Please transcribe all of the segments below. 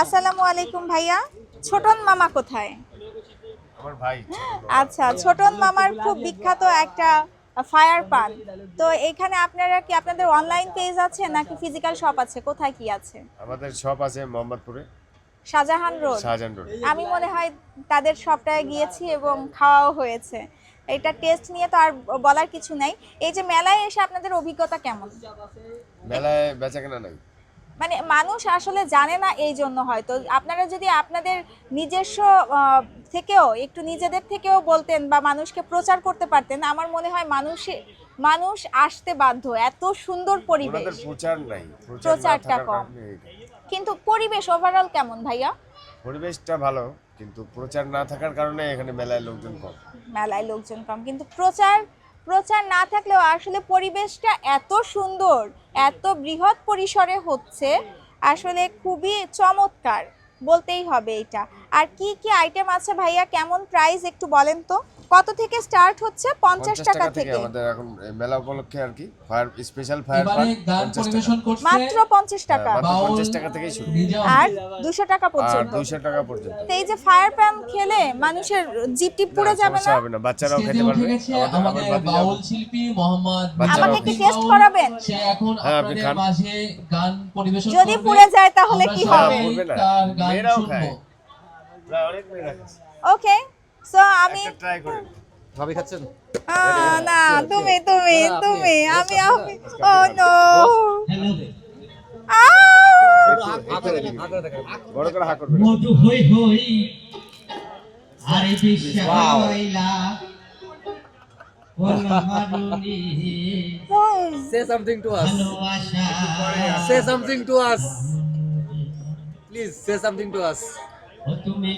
আসসালামু আলাইকুম ভাইয়া। ছোটন মামা কোথায়? আমার ভাই। আচ্ছা ছোটন মামার খুব বিখ্যাত একটা ফায়ার পান। তো এখানে আপনারা কি আপনাদের অনলাইন পেজ আছে নাকি ফিজিক্যাল শপ আছে? কোথায় কি আছে? আমাদের শপ আছে মোহাম্মদপুরে। শাহজাহান রোড। শাহজাহান রোড। আমি মনে হয় তাদের শপটায় গিয়েছি এবং খাওয়াও হয়েছে। এটা টেস্ট নিয়ে তো আর বলার কিছু নাই। এই যে মেলায় এসে আপনাদের অভিজ্ঞতা কেমন? মেলায় বেচা কেনা নাই। মানে মানুষ আসলে জানে না এই জন্য হয়তো। আপনারা যদি আপনাদের নিজস্ব থেকেও একটু নিজেদের থেকেও বলতেন বা মানুষকে প্রচার করতে পারতেন আমার মনে হয় মানুষে মানুষ আসতে বাধ্য। এত সুন্দর পরিবেশ। প্রচার নাই। প্রচারটা কম। কিন্তু পরিবেশ ওভারঅল কেমন ভাইয়া? পরিবেশটা ভালো কিন্তু প্রচার না থাকার কারণে এখানে মেলায় লোকজন কম। মেলায় লোকজন কম। কিন্তু প্রচার প্রচার না থাকলেও আসলে পরিবেশটা এত সুন্দর, এত বৃহৎ পরিসরে হচ্ছে, আসলে খুবই চমৎকার। বলতেই হবে এটা। আর কি কি আইটেম আছে ভাইয়া? কেমন প্রাইস একটু বলেন তো? কত থেকে স্টার্ট হচ্ছে? পঞ্চাশ টাকা থেকে আমাদের এখন মেলা উপলক্ষে আর কি ফায়ার স্পেশাল ফায়ার গান পরিবেশন করছে মাত্র পঞ্চাশ টাকা। মাত্র বাউল পঞ্চাশ টাকা থেকে শুরু। আর দুশো টাকা আর পর্যন্ত। দুইশো টাকা পর্যন্ত। তো এই যে ফায়ার প্যান খেলে মানুষের জিপটি পুড়ে না, যাবে না? হবে না। বাচ্চারাও খেতে পারবে। আমাদের- বাউল শিল্পী মোহাম্মদ আমাকে কি টেস্ট করাবেন। সে এখন হ্যাঁ, আপনাদের মাঝে গান পরিবেশন যদি। পুড়ে যায় তাহলে কি হবে? তার গান মেয়েরাও শুনব। খায়। না, অনেক মেয়ে ওকে সো আমি try করেন। ভাবি খাচ্ছেন? না তুমি তুমি তুমি আমি আমি ও নো বড় করে হা করবেন মধু হই হই আরে বিশ্বাইলা সামথিং টু আস ভালোবাসা। Say something to us please say something to us ও তুমি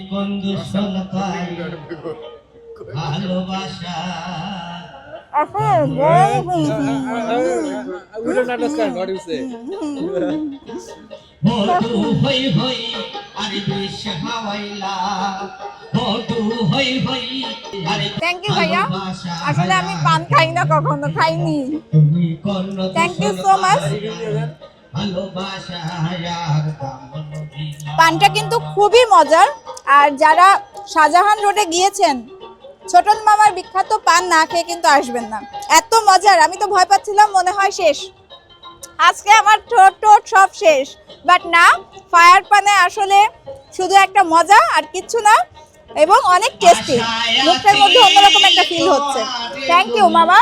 ভালোবাসা। থ্যাংক ইউ ভাইয়া। আসলে আমি পান খাই না কখনো খাইনি। থ্যাংক ইউ সো মাচ পানটা কিন্তু খুবই মজার। আর যারা শাহজাহান রোডে গিয়েছেন ছোটন মামার বিখ্যাত পান না খেয়ে কিন্তু আসবেন না। এত মজার আমি তো ভয় পাচ্ছিলাম মনে হয় শেষ। আজকে আমার ঠোঁট টোট সব শেষ। বাট না ফায়ার পানে আসলে শুধু একটা মজা আর কিচ্ছু না এবং অনেক টেস্টি মুখের মধ্যে অন্যরকম একটা ফিল হচ্ছে। থ্যাংক ইউ মামা।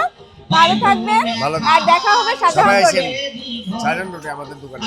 ভালো থাকবেন। আর দেখা হবে শাহজাহান সাজান রুটি আমাদের দোকানে।